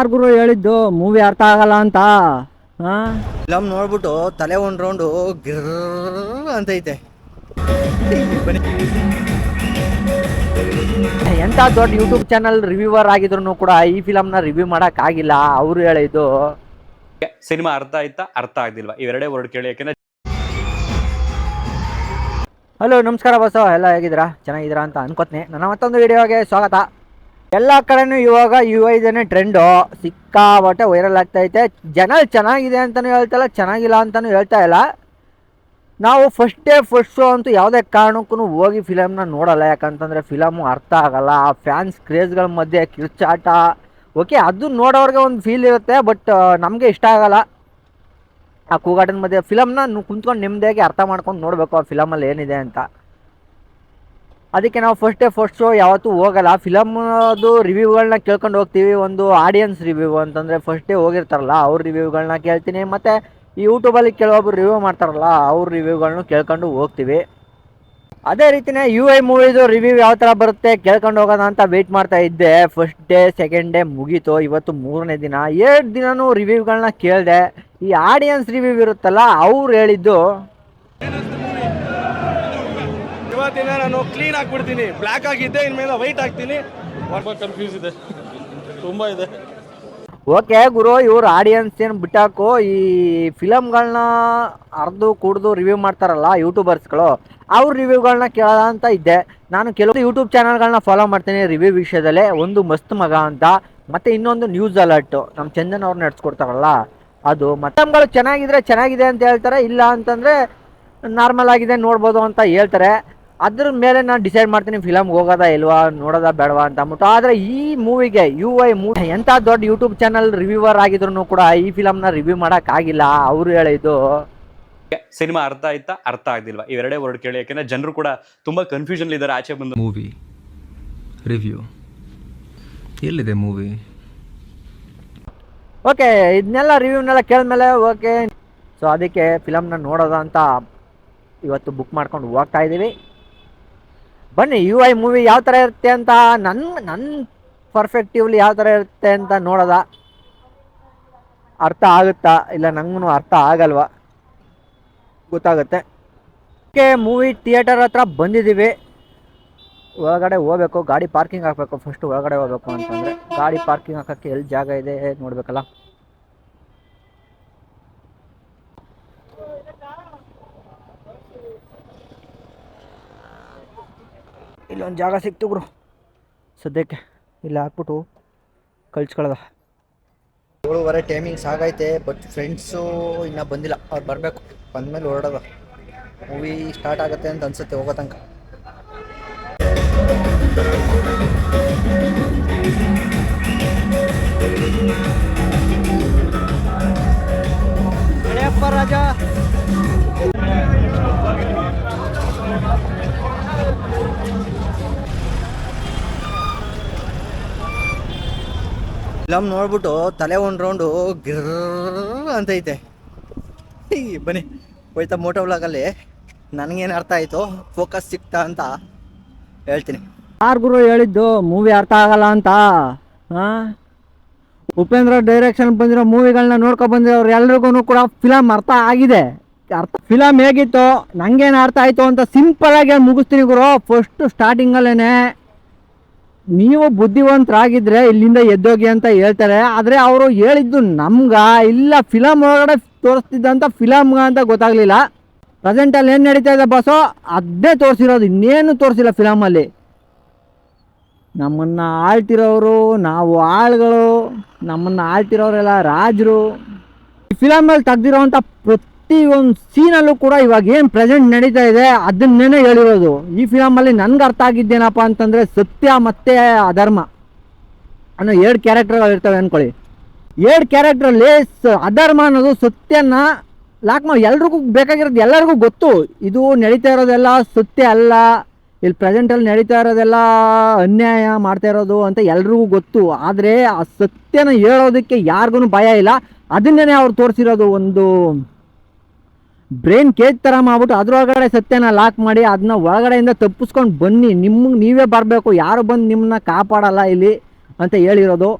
ಯಾರು ಗುರು ಹೇಳಿದ್ದು? ಮೂವಿ ಅರ್ಥ ಆಗಲ್ಲ ಅಂತ. ಹಾ? ಫಿಲಮ್ ನೋಡ್ಬಿಟ್ಟು ತಲೆ ಒಂದು ರೌಂಡು ಗಿರ್ ಅಂತೈತೆ ಎಂತ ಎಂಥ ದೊಡ್ಡ ಯೂಟ್ಯೂಬ್ ಚಾನಲ್ ರಿವ್ಯೂವರ್ ಆಗಿದ್ರು ಕೂಡ ಈ ಫಿಲಮ್ನ ರಿವ್ಯೂ ಆಗಿಲ್ಲ. ಅವರು ಹೇಳಿದ್ದು. ಸಿನಿಮಾ ಅರ್ಥ ಆಯ್ತಾ? ಅರ್ಥ ಆಗ್ದಿಲ್ವಾ? ಇವೆರಡೇ ವರ್ಡ್ ಕೇಳಿ ಯಾಕೆಂದ್ರೆ ಹಲೋ ನಮಸ್ಕಾರ ಬಸ್ಸು ಎಲ್ಲ ಹೇಗಿದ್ದೀರಾ? ಚೆನ್ನಾಗಿದ್ದೀರಾ ಅಂತ ಅನ್ಕೋತೀನಿ. ನನ್ನ ಮತ್ತೊಂದು ವಿಡಿಯೋಗೆ ಸ್ವಾಗತ. ಎಲ್ಲ ಕಡೆನೂ ಇವಾಗ ಯು ಟ್ರೆಂಡು ಸಿಕ್ಕಾಬಟ್ಟೆ ವೈರಲ್ ಆಗ್ತೈತೆ. ಜನ ಚೆನ್ನಾಗಿದೆ ಅಂತಲೂ ಹೇಳ್ತಾಯಿಲ್ಲ ಚೆನ್ನಾಗಿಲ್ಲ ಅಂತಲೂ ಹೇಳ್ತಾ ಇಲ್ಲ. ನಾವು ಫಸ್ಟ್ ಡೇ ಫಸ್ಟ್ ಶೋ ಅಂತೂ ಯಾವುದೇ ಕಾರಣಕ್ಕೂ ಹೋಗಿ ಫಿಲಮ್ನ ನೋಡಲ್ಲ. ಯಾಕಂತಂದರೆ ಫಿಲಮು ಅರ್ಥ ಆಗಲ್ಲ. ಆ ಫ್ಯಾನ್ಸ್ ಕ್ರೇಜ್ಗಳ ಮಧ್ಯೆ ಕಿರ್ಚಾಟ. ಓಕೆ ಅದು ನೋಡೋರಿಗೆ ಒಂದು ಫೀಲ್ ಇರುತ್ತೆ ಬಟ್ ನಮಗೆ ಇಷ್ಟ ಆಗಲ್ಲ. ಆ ಕೂಗಾಟದ ಮಧ್ಯೆ ಫಿಲಮ್ನ ಕುಂತ್ಕೊಂಡು ನೆಮ್ಮದಿಯಾಗಿ ಅರ್ಥ ಮಾಡ್ಕೊಂಡು ನೋಡಬೇಕು ಆ ಫಿಲಮಲ್ಲಿ ಏನಿದೆ ಅಂತ. ಅದಕ್ಕೆ ನಾವು ಫಸ್ಟ್ ಡೇ ಫಸ್ಟ್ ಶೋ ಯಾವತ್ತೂ ಹೋಗಲ್ಲ. ಫಿಲಮ್ದು ರಿವ್ಯೂಗಳನ್ನ ಕೇಳ್ಕೊಂಡು ಹೋಗ್ತೀವಿ. ಒಂದು ಆಡಿಯನ್ಸ್ ರಿವ್ಯೂ ಅಂತಂದರೆ ಫಸ್ಟ್ ಡೇ ಹೋಗಿರ್ತಾರಲ್ಲ, ಅವ್ರ ರಿವ್ಯೂಗಳನ್ನ ಕೇಳ್ತೀನಿ. ಮತ್ತು ಈ ಯೂಟ್ಯೂಬಲ್ಲಿ ಕೆಲವೊಬ್ರು ರಿವ್ಯೂ ಮಾಡ್ತಾರಲ್ಲ, ಅವ್ರ ರಿವ್ಯೂಗಳನ್ನೂ ಕೇಳ್ಕೊಂಡು ಹೋಗ್ತೀವಿ. ಅದೇ ರೀತಿನೇ ಯು ಐ ಮೂವಿದು ರಿವ್ಯೂ ಯಾವ ಥರ ಬರುತ್ತೆ ಕೇಳ್ಕೊಂಡು ಹೋಗೋಣ ಅಂತ ವೆಯ್ಟ್ ಮಾಡ್ತಾ ಇದ್ದೆ. ಫಸ್ಟ್ ಡೇ ಸೆಕೆಂಡ್ ಡೇ ಮುಗೀತು. ಇವತ್ತು ಮೂರನೇ ದಿನ. ಎರಡು ದಿನವೂ ರಿವ್ಯೂಗಳನ್ನ ಕೇಳಿದೆ. ಈ ಆಡಿಯನ್ಸ್ ರಿವ್ಯೂ ಇರುತ್ತಲ್ಲ, ಅವ್ರು ಹೇಳಿದ್ದು ಇವತ್ತಿನ ನಾನು ಕ್ಲೀನ್ ಆಗಿಬಿಡ್ತೀನಿ. ಬ್ಲ್ಯಾಕ್ ಆಗಿದ್ದೆ ಇನ್ಮೇಲೆ ವೈಟ್ ಆಗ್ತೀನಿ ತುಂಬ ಕನ್ಫ್ಯೂಸ್ ಇದೆ. ತುಂಬ ಇದೆ. ಓಕೆ ಗುರು ಇವ್ರು ಆಡಿಯನ್ಸ್ ಏನು ಬಿಟ್ಟಾಕು ಈ ಫಿಲಮ್ಗಳನ್ನ ಅರ್ದು ಕುಡ್ದು ರಿವ್ಯೂ ಮಾಡ್ತಾರಲ್ಲ ಯೂಟ್ಯೂಬರ್ಸ್ಗಳು ಅವ್ರ ರಿವ್ಯೂಗಳನ್ನ ಕೇಳೋದ ಅಂತ ಇದ್ದೆ. ನಾನು ಕೆಲವು ಯೂಟ್ಯೂಬ್ ಚಾನಲ್ಗಳನ್ನ ಫಾಲೋ ಮಾಡ್ತೀನಿ ರಿವ್ಯೂ ವಿಷಯದಲ್ಲೇ. ಒಂದು ಮಸ್ತ್ ಮಗ ಅಂತ ಮತ್ತು ಇನ್ನೊಂದು ನ್ಯೂಸ್ ಅಲರ್ಟು ನಮ್ಮ ಚಂದನ್ ಅವ್ರು ನಡೆಸ್ಕೊಡ್ತಾರಲ್ಲ ಅದು. ಮತ್ತಮ್ಗಳು ಚೆನ್ನಾಗಿದ್ರೆ ಚೆನ್ನಾಗಿದೆ ಅಂತ ಹೇಳ್ತಾರೆ ಇಲ್ಲ ಅಂತಂದರೆ ನಾರ್ಮಲ್ ಆಗಿದೆ ನೋಡ್ಬೋದು ಅಂತ ಹೇಳ್ತಾರೆ. ಅದ್ರ ಮೇಲೆ ನಾನು ಡಿಸೈಡ್ ಮಾಡ್ತೀನಿ ಫಿಲಮ್ಗೆ ಹೋಗೋದಾ ಇಲ್ವಾ ನೋಡೋದಾ ಬೇಡವಾ ಅಂತ ಅಂದ್ಬಿಟ್ಟು. ಆದರೆ ಈ ಮೂವಿಗೆ ಯು ಐ ಮೂ ಎಂಥ ದೊಡ್ಡ ಯೂಟ್ಯೂಬ್ ಚಾನಲ್ ರಿವ್ಯೂವರ್ ಆಗಿದ್ರು ಕೂಡ ಈ ಫಿಲಮ್ನ ರಿವ್ಯೂ ಮಾಡೋಕ್ಕಾಗಿಲ್ಲ ಅವರು ಹೇಳಿದ್ದು. ಸಿನಿಮಾ ಅರ್ಥ ಆಯ್ತಾ ಅರ್ಥ ಆಗ್ದಿಲ್ವಾ? ಇವೆರಡೇ ವರ್ಡ್ ಕೇಳಿ ಯಾಕೆಂದ್ರೆ ಜನರು ಕೂಡ ತುಂಬಾ ಕನ್ಫ್ಯೂಷನ್ ಇದ್ದಾರೆ ಆಚೆ ಬಂದು. ಮೂವಿ ರಿವ್ಯೂ ಎಲ್ಲಿದೆ ಮೂವಿ ಓಕೆ ಇದನ್ನೆಲ್ಲ ರಿವ್ಯೂನೆಲ್ಲ ಕೇಳಿದ್ಮೇಲೆ ಓಕೆ. ಸೊ ಅದಕ್ಕೆ ಫಿಲಮ್ನ ನೋಡೋದ ಅಂತ ಇವತ್ತು ಬುಕ್ ಮಾಡ್ಕೊಂಡು ಹೋಗ್ತಾ ಇದ್ದೀವಿ ಬನ್ನಿ ಯು ಐ ಮೂವಿ ಯಾವ ಥರ ಇರುತ್ತೆ ಅಂತ ನನ್ನ ನನ್ನ ಪರ್ಫೆಕ್ಟಿವ್ಲಿ ಯಾವ ಥರ ಇರುತ್ತೆ ಅಂತ ನೋಡೋದ. ಅರ್ಥ ಆಗುತ್ತಾ? ಇಲ್ಲ ನಂಗೂ ಅರ್ಥ ಆಗಲ್ವಾ? ಗೊತ್ತಾಗುತ್ತೆ. ಓಕೆ ಮೂವಿ ಥಿಯೇಟರ್ ಹತ್ರ ಬಂದಿದ್ದೀವಿ. ಒಳಗಡೆ ಹೋಗ್ಬೇಕು, ಗಾಡಿ ಪಾರ್ಕಿಂಗ್ ಹಾಕಬೇಕು ಫಸ್ಟ್ ಒಳಗಡೆ ಹೋಗ್ಬೇಕು ಅಂತಂದರೆ. ಗಾಡಿ ಪಾರ್ಕಿಂಗ್ ಹಾಕೋಕ್ಕೆ ಎಲ್ಲಿ ಜಾಗ ಇದೆ ನೋಡಬೇಕಲ್ಲ. ಇಲ್ಲೊಂದು ಜಾಗ ಸಿಕ್ತು ಗುರು. ಸದ್ಯಕ್ಕೆ ಇಲ್ಲಿ ಹಾಕ್ಬಿಟ್ಟು ಕಳ್ಸ್ಕೊಳ್ಳೋದ ಏಳುವರೆ ಟೈಮಿಂಗ್ಸ್ ಆಗೈತೆ ಬಟ್ ಫ್ರೆಂಡ್ಸು ಇನ್ನೂ ಬಂದಿಲ್ಲ. ಅವ್ರು ಬರಬೇಕು. ಬಂದಮೇಲೆ ಹೊರಡೋದ ಮೂವಿ ಸ್ಟಾರ್ಟ್ ಆಗುತ್ತೆ ಅಂತ ಅನ್ಸುತ್ತೆ ಹೋಗೋ ತನಕ. ರಾಜ. ಫಿಲಮ್ ನೋಡ್ಬಿಟ್ಟು ತಲೆ ಒಂದು ರೌಂಡು ಗಿರ್ ಅಂತೈತೆ ಬನ್ನಿ. ಹೋಯ್ತಾ ಮೋಟೋ ವ್ಲಾಗಲ್ಲಿ. ನನಗೇನು ಅರ್ಥ ಆಯಿತು? ಫೋಕಸ್ ಸಿಕ್ತಾ ಅಂತ ಹೇಳ್ತೀನಿ. ಗುರು ಹೇಳಿದ್ದು ಮೂವಿ ಅರ್ಥ ಆಗಲ್ಲ ಅಂತ? ಉಪೇಂದ್ರ ಡೈರೆಕ್ಷನ್ ಬಂದಿರೋ ಮೂವಿಗಳನ್ನ ನೋಡ್ಕೊ ಬಂದಿರೋರು ಎಲ್ರಿಗೂ ಕೂಡ ಫಿಲಮ್ ಅರ್ಥ ಆಗಿದೆ. ಅರ್ಥ ಫಿಲಮ್ ಹೇಗಿತ್ತು ನಂಗೇನು ಅರ್ಥ ಆಯಿತು ಅಂತ ಸಿಂಪಲಾಗಿ ಮುಗಿಸ್ತೀನಿ ಗುರು. ಫಸ್ಟ್ ಸ್ಟಾರ್ಟಿಂಗಲ್ಲೇ ನೀವು ಬುದ್ಧಿವಂತರಾಗಿದ್ರೆ ಇಲ್ಲಿಂದ ಎದ್ದೋಗಿ ಅಂತ ಹೇಳ್ತಾರೆ, ಆದರೆ ಅವರು ಹೇಳಿದ್ದು ನಮ್ಗ ಇಲ್ಲ ಫಿಲಮ್ ಒಳಗಡೆ ತೋರಿಸ್ತಿದ್ದಂಥ ಫಿಲಮ್ಗ ಅಂತ ಗೊತ್ತಾಗಲಿಲ್ಲ. ಪ್ರೆಸೆಂಟಲ್ಲಿ ಏನು ನಡೀತಾ ಇದೆ ಬಸ್ಸೋ ಅದೇ ತೋರಿಸಿರೋದು, ಇನ್ನೇನು ತೋರಿಸಿಲ್ಲ ಫಿಲಮಲ್ಲಿ ನಮ್ಮನ್ನು ಆಳ್ತಿರೋರು, ನಾವು ಆಳ್ಗಳು, ನಮ್ಮನ್ನು ಆಳ್ತಿರೋರೆಲ್ಲ ರಾಜರು. ಈ ಫಿಲಮಲ್ಲಿ ತೆಗ್ದಿರೋವಂಥ ಪ್ರತಿಯೊಂದು ಸೀನಲ್ಲೂ ಕೂಡ ಇವಾಗ ಏನು ಪ್ರೆಸೆಂಟ್ ನಡೀತಾ ಇದೆ ಅದನ್ನೇ ಹೇಳಿರೋದು. ಈ ಫಿಲಮಲ್ಲಿ ನನ್ಗೆ ಅರ್ಥ ಆಗಿದ್ದೇನಪ್ಪ ಅಂತಂದರೆ ಸತ್ಯ ಮತ್ತು ಅಧರ್ಮ. ಅನ್ನೋ ಎರಡು ಕ್ಯಾರೆಕ್ಟರ್ಗಳು ಇರ್ತವೆ ಅಂದ್ಕೊಳ್ಳಿ ಎರಡು ಕ್ಯಾರೆಕ್ಟ್ರಲ್ಲಿ ಸ ಅಧರ್ಮ ಅನ್ನೋದು ಸತ್ಯನ ಲಾಕ್ ಮಾಡಿ ಎಲ್ರಿಗೂ ಬೇಕಾಗಿರೋದು ಎಲ್ಲರಿಗೂ ಗೊತ್ತು. ಇದು ನಡೀತಾ ಇರೋದೆಲ್ಲ ಸತ್ಯ ಅಲ್ಲ. ಇಲ್ಲಿ ಪ್ರೆಸೆಂಟಲ್ಲಿ ನಡೀತಾ ಇರೋದೆಲ್ಲ ಅನ್ಯಾಯ ಮಾಡ್ತಾ ಇರೋದು ಅಂತ ಎಲ್ರಿಗೂ ಗೊತ್ತು. ಆದರೆ ಆ ಸತ್ಯನ ಹೇಳೋದಕ್ಕೆ ಯಾರಿಗೂ ಭಯ ಇಲ್ಲ. ಅದನ್ನೇ ಅವ್ರು ತೋರಿಸಿರೋದು ಒಂದು ಬ್ರೈನ್ ಕೇಜ್ ಥರ ಮಾಡ್ಬಿಟ್ಟು ಅದ್ರೊಳಗಡೆ ಸತ್ಯನ ಲಾಕ್ ಮಾಡಿ ಅದನ್ನ ಒಳಗಡೆಯಿಂದ ತಪ್ಪಿಸ್ಕೊಂಡು ಬನ್ನಿ. ನಿಮ್ಗೆ ನೀವೇ ಬರಬೇಕು. ಯಾರು ಬಂದು ನಿಮ್ಮನ್ನ ಕಾಪಾಡಲ್ಲ ಇಲ್ಲಿ ಅಂತ ಹೇಳಿರೋದು.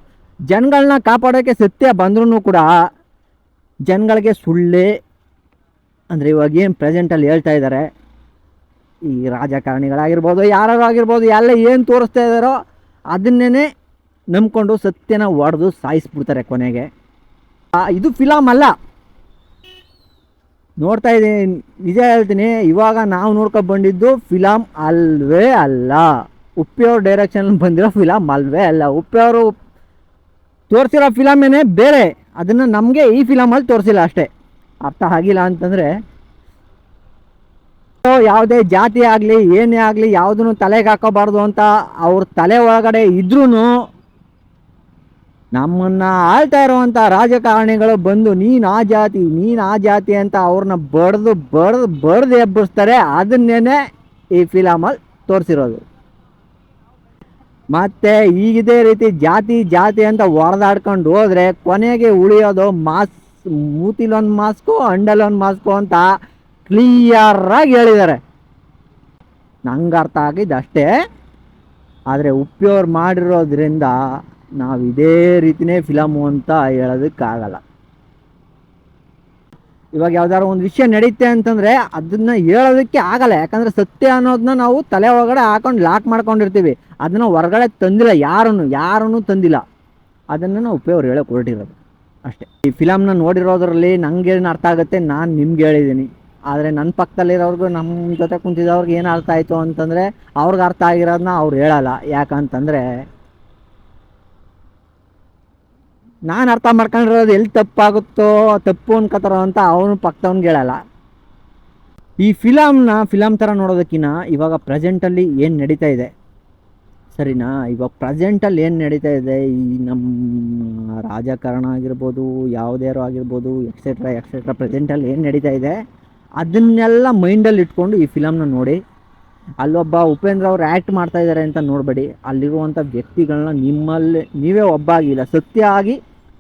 ಜನಗಳನ್ನ ಕಾಪಾಡೋಕ್ಕೆ ಸತ್ಯ ಬಂದ್ರೂ ಕೂಡ ಜನಗಳಿಗೆ ಸುಳ್ಳೇ ಅಂದರೆ ಇವಾಗ ಏನು ಪ್ರೆಸೆಂಟಲ್ಲಿ ಹೇಳ್ತಾ ಇದ್ದಾರೆ ಈ ರಾಜಕಾರಣಿಗಳಾಗಿರ್ಬೋದು ಯಾರು ಆಗಿರ್ಬೋದು, ಎಲ್ಲ ಏನು ತೋರಿಸ್ತಾ ಇದ್ದಾರೋ ಅದನ್ನೇ ನಂಬ್ಕೊಂಡು ಸತ್ಯನ ಒಡೆದು ಸಾಯಿಸ್ಬಿಡ್ತಾರೆ ಕೊನೆಗೆ. ಇದು ಫಿಲಮ್ ಅಲ್ಲ. ನೋಡ್ತಾ ಇದ್ದೀನಿ. ನಿಜ ಹೇಳ್ತೀನಿ, ಇವಾಗ ನಾವು ನೋಡ್ಕೊಂಡು ಬಂದಿದ್ದು ಫಿಲಮ್ ಅಲ್ವೇ ಅಲ್ಲ. ಉಪ್ಪಿಯವ್ರ ಡೈರೆಕ್ಷನ್ ಬಂದಿರೋ ಫಿಲಮ್ ಅಲ್ವೇ ಅಲ್ಲ. ಉಪ್ಪಿಯವರು ತೋರಿಸಿರೋ ಫಿಲಮೇನೆ ಬೇರೆ. ಅದನ್ನು ನಮಗೆ ಈ ಫಿಲಮಲ್ಲಿ ತೋರಿಸಿಲ್ಲ ಅಷ್ಟೇ. ಅರ್ಥ ಆಗಿಲ್ಲ ಅಂತಂದರೆ ಯಾವುದೇ ಜಾತಿ ಆಗಲಿ, ಏನೇ ಆಗಲಿ, ಯಾವುದನ್ನು ತಲೆಗೆ ಹಾಕೋಬಾರ್ದು ಅಂತ ಅವ್ರ ತಲೆ ಒಳಗಡೆ ಇದ್ರೂ ನಮ್ಮನ್ನ ಆಳ್ತಾ ಇರುವಂಥ ರಾಜಕಾರಣಿಗಳು ಬಂದು, ನೀನು ಆ ಜಾತಿ, ನೀನು ಆ ಜಾತಿ ಅಂತ ಅವ್ರನ್ನ ಬಡ್ದು ಬಡ್ದು ಬಡ್ದು ಎಬ್ಬಿಸ್ತಾರೆ. ಅದನ್ನೇನೆ ಈ ಫಿಲಮಲ್ಲಿ ತೋರಿಸಿರೋದು. ಮತ್ತೆ ಈಗಿದೇ ರೀತಿ ಜಾತಿ ಜಾತಿ ಅಂತ ಹೊಡೆದಾಡ್ಕೊಂಡು ಹೋದ್ರೆ ಕೊನೆಗೆ ಉಳಿಯೋದು ಮಾಸ್ ಮೂತಿಲೊಂದು ಮಾಸ್ಕು ಅಂಡಲೊಂದು ಮಾಸ್ಕು ಅಂತ ಕ್ಲಿಯರಾಗಿ ಹೇಳಿದ್ದಾರೆ. ನಂಗೆ ಅರ್ಥ ಆಗಿದ್ದು ಅಷ್ಟೇ. ಆದರೆ ಉಪ್ಪಿಯವ್ರು ಮಾಡಿರೋದ್ರಿಂದ ನಾವು ಇದೇ ರೀತಿನೇ ಫಿಲಮು ಅಂತ ಹೇಳೋದಕ್ಕಾಗಲ್ಲ. ಇವಾಗ ಯಾವ್ದಾದ್ರು ಒಂದು ವಿಷಯ ನಡೀತೆ ಅಂತಂದರೆ ಅದನ್ನ ಹೇಳೋದಕ್ಕೆ ಆಗಲ್ಲ. ಯಾಕಂದರೆ ಸತ್ಯ ಅನ್ನೋದನ್ನ ನಾವು ತಲೆ ಒಳಗಡೆ ಹಾಕೊಂಡು ಲಾಕ್ ಮಾಡ್ಕೊಂಡಿರ್ತೀವಿ. ಅದನ್ನು ಹೊರಗಡೆ ತಂದಿಲ್ಲ, ಯಾರನ್ನು ಯಾರನ್ನು ತಂದಿಲ್ಲ. ಅದನ್ನು ನಾವು ಉಪಯೋಗ ಹೇಳೋಕೆ ಹೊರಟಿರೋದು ಅಷ್ಟೇ. ಈ ಫಿಲಮ್ನ ನೋಡಿರೋದ್ರಲ್ಲಿ ನನಗೇನು ಅರ್ಥ ಆಗುತ್ತೆ? ನಾನು ನಿಮ್ಗೆ ಹೇಳಿದ್ದೀನಿ ಆದರೆ ನನ್ನ ಪಕ್ಕದಲ್ಲಿರೋರ್ಗು ನಮ್ಮ ಜೊತೆ ಕುಂತಿದ್ದವ್ರಿಗೆ ಏನು ಅರ್ಥ ಆಯಿತು ಅಂತಂದರೆ ಅವ್ರಿಗೆ ಅರ್ಥ ಆಗಿರೋದನ್ನ ಅವ್ರು ಹೇಳಲ್ಲ. ಯಾಕಂತಂದರೆ ನಾನು ಅರ್ಥ ಮಾಡ್ಕೊಂಡಿರೋದು ಎಲ್ಲಿ ತಪ್ಪಾಗುತ್ತೋ ತಪ್ಪು ಅನ್ಕೋತಾರೋ ಅಂತ ಅವನು ಪಕ್ಕದವ್ನಿಗೆ ಹೇಳಲ್ಲ. ಈ ಫಿಲಮ್ನ ಫಿಲಮ್ ಥರ ನೋಡೋದಕ್ಕಿಂತ ಇವಾಗ ಪ್ರೆಸೆಂಟಲ್ಲಿ ಏನು ನಡೀತಾ ಇದೆ? ಸರಿನಾ? ಇವಾಗ ಪ್ರೆಸೆಂಟಲ್ಲಿ ಏನು ನಡೀತಾ ಇದೆ? ಈ ನಮ್ಮ ರಾಜಕಾರಣ ಆಗಿರ್ಬೋದು, ಯಾವುದ್ಯಾರೋ ಆಗಿರ್ಬೋದು ಎಕ್ಸೆಟ್ರಾ ಎಕ್ಸೆಟ್ರಾ ಪ್ರೆಸೆಂಟಲ್ಲಿ ಏನು ನಡೀತಾ ಇದೆ? ಅದನ್ನೆಲ್ಲ ಮೈಂಡಲ್ಲಿ ಇಟ್ಕೊಂಡು ಈ ಫಿಲಮ್ನ ನೋಡಿ. ಅಲ್ಲೊಬ್ಬ ಉಪೇಂದ್ರ ಅವ್ರು ಆ್ಯಕ್ಟ್ ಮಾಡ್ತಾ ಇದ್ದಾರೆ ಅಂತ ನೋಡಬೇಡಿ. ಅಲ್ಲಿರುವಂಥ ವ್ಯಕ್ತಿಗಳನ್ನ ನಿಮ್ಮಲ್ಲಿ, ನೀವೇ ಒಬ್ಬ ಆಗಿಲ್ಲ ಸತ್ಯ ಆಗಿ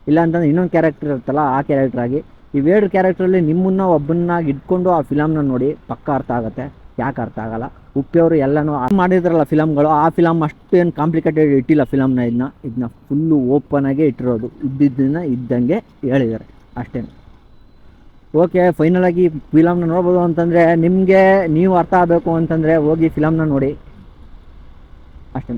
ಇಲ್ಲ ಅಂತಂದ್ರೆ ಇನ್ನೊಂದು ಕ್ಯಾರೆಕ್ಟರ್ ಇರುತ್ತಲ್ಲ, ಆ ಕ್ಯಾರೆಕ್ಟರ್ ಆಗಿ. ಇವೆರಡು ಕ್ಯಾರೆಕ್ಟ್ರಲ್ಲಿ ನಿಮ್ಮನ್ನ ಒಬ್ಬನ್ನಾಗಿ ಇಟ್ಕೊಂಡು ಆ ಫಿಲಮ್ನ ನೋಡಿ ಪಕ್ಕ ಅರ್ಥ ಆಗುತ್ತೆ, ಯಾಕೆ ಅರ್ಥ ಆಗಲ್ಲ? ಉಪ್ಪಿಯವರು ಎಲ್ಲನೂ ಮಾಡಿದ್ರಲ್ಲ ಫಿಲಮ್ಗಳು ಆ ಫಿಲಮ್ ಅಷ್ಟೇನು ಕಾಂಪ್ಲಿಕೇಟೆಡ್ ಇಟ್ಟಿಲ್ಲ ಫಿಲಮ್ನ ಇದನ್ನ ಇದನ್ನ ಫುಲ್ಲು ಓಪನ್ ಆಗಿ ಇಟ್ಟಿರೋದು. ಇದ್ದಿದ್ದನ್ನ ಇದ್ದಂಗೆ ಹೇಳಿದ್ದಾರೆ ಅಷ್ಟೇ ಓಕೆ ಫೈನಲ್ ಆಗಿ ಫಿಲಮ್ನ ನೋಡ್ಬೋದು ಅಂತಂದರೆ ನಿಮಗೆ ನೀವು ಅರ್ಥ ಆಗಬೇಕು ಅಂತಂದರೆ ಹೋಗಿ ಫಿಲಮ್ನ ನೋಡಿ. ಅಷ್ಟೇ